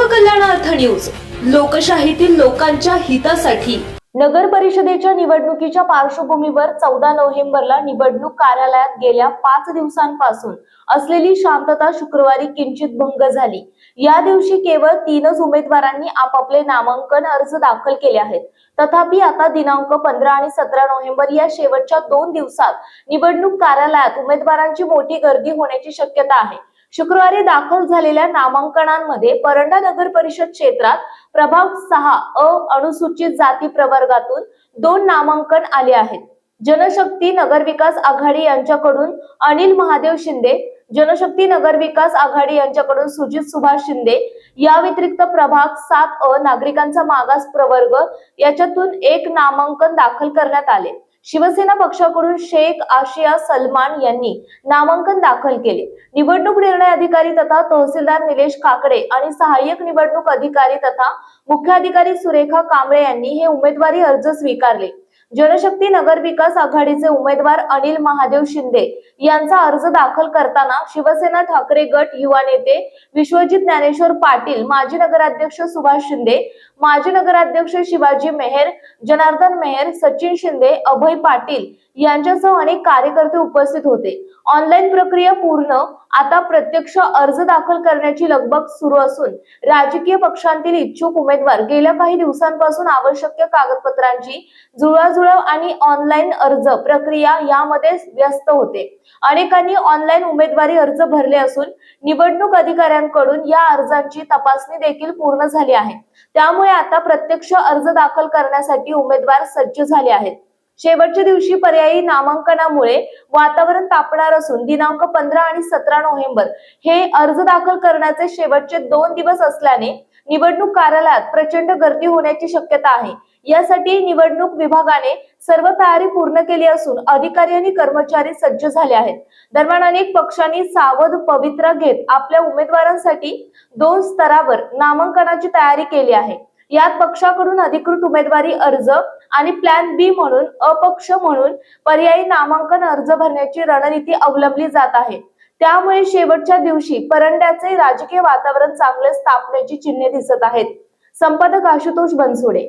लोककल्याणार्थ news. लोकशाहीतील लोकांच्या हितासाठी. नगर परिषदेच्या निवडणुकीच्या पार्श्वभूमीवर चौदा नोव्हेंबरला निवडणूक कार्यालयात गेल्या पाच दिवसांपासून असलेली शांतता शुक्रवारी किंचित भंग झाली. या दिवशी केवळ तीनच उमेदवारांनी आपापले नामांकन अर्ज दाखल केले आहेत. तथापि आता दिनांक पंधरा आणि सतरा नोव्हेंबर या शेवटच्या दोन दिवसात निवडणूक कार्यालयात उमेदवारांची मोठी गर्दी होण्याची शक्यता आहे. शुक्रवारी दाखल झालेल्या नामांकनांमध्ये परंडा नगर परिषद क्षेत्रात प्रभाग सहा अ अनुसूचित जाती प्रवर्गातून दोन नामांकन आले आहेत. जनशक्ती नगर विकास आघाडी यांच्याकडून अनिल महादेव शिंदे जनशक्ती नगर विकास आघाडी यांच्याकडून सुजित सुभाष शिंदे या व्यतिरिक्त प्रभाग सात अ नागरिकांचा मागास प्रवर्ग याच्यातून एक नामांकन दाखल करण्यात आले. शिवसेना पक्षाकडून शेख आशिया सलमान यांनी नामांकन दाखल केले. निवडणूक निर्णय अधिकारी तथा तहसीलदार निलेश काकडे आणि सहाय्यक निवडणूक अधिकारी तथा मुख्याधिकारी सुरेखा कांबळे यांनी हे उमेदवारी अर्ज स्वीकारले. जनशक्ती नगर विकास आघाडीचे उमेदवार अनिल महादेव शिंदे यांचा अर्ज दाखल करताना शिवसेना ठाकरे गट युवा नेते विश्वजित ज्ञानेश्वर पाटील माजी नगराध्यक्ष सुभाष शिंदे माजी नगराध्यक्ष शिवाजी मेहेर जनार्दन मेहेर सचिन शिंदे अभय पाटील यांच्यासह अनेक कार्यकर्ते उपस्थित होते. ऑनलाईन प्रक्रिया पूर्ण आता प्रत्यक्ष अर्ज दाखल करण्याची लगबग सुरू असून राजकीय पक्षांतील इच्छुक उमेदवार गेल्या काही दिवसांपासून आवश्यक कागदपत्रांची जुळवाजुळव आणि ऑनलाईन अर्ज प्रक्रिया यामध्ये व्यस्त होते. अनेकांनी ऑनलाईन उमेदवारी अर्ज भरले असून निवडणूक अधिकाऱ्यांकडून या अर्जांची तपासणी देखील पूर्ण झाली आहे. त्यामुळे आता प्रत्यक्ष अर्ज दाखल करण्यासाठी उमेदवार सज्ज झाले आहेत. शेवटच्या दिवशी पर्यायी नामांकनामुळे वातावरण तापणार असून दिनांक पंधरा आणि सतरा नोव्हेंबर हे अर्ज दाखल करण्याचे शेवटचे दोन दिवस असल्याने निवडणूक कार्यालयात प्रचंड गर्दी होण्याची शक्यता आहे. यासाठी निवडणूक विभागाने सर्व तयारी पूर्ण केली असून अधिकारी आणि कर्मचारी सज्ज झाले आहेत. दरम्यान अनेक पक्षांनी सावध पवित्रा घेत आपल्या उमेदवारांसाठी दोन स्तरावर नामांकनाची तयारी केली आहे. यात पक्षाकडून अधिकृत उमेदवारी अर्ज आणि प्लॅन बी म्हणून अपक्ष म्हणून पर्यायी नामांकन अर्ज भरण्याची रणनीती अवलंबली जात आहे. त्यामुळे शेवटच्या दिवशी परंड्याचे राजकीय वातावरण चांगले स्थापण्याची चिन्हे दिसत आहेत. संपादक आशुतोष बनसोडे.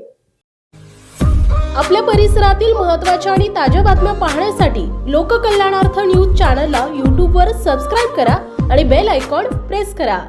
आपल्या परिसरातील महत्त्वाच्या आणि ताज्या बातम्या पाहण्यासाठी लोककल्याणार्थ न्यूज चॅनलला यूट्यूबवर सबस्क्राईब करा आणि बेल आयकॉन प्रेस करा.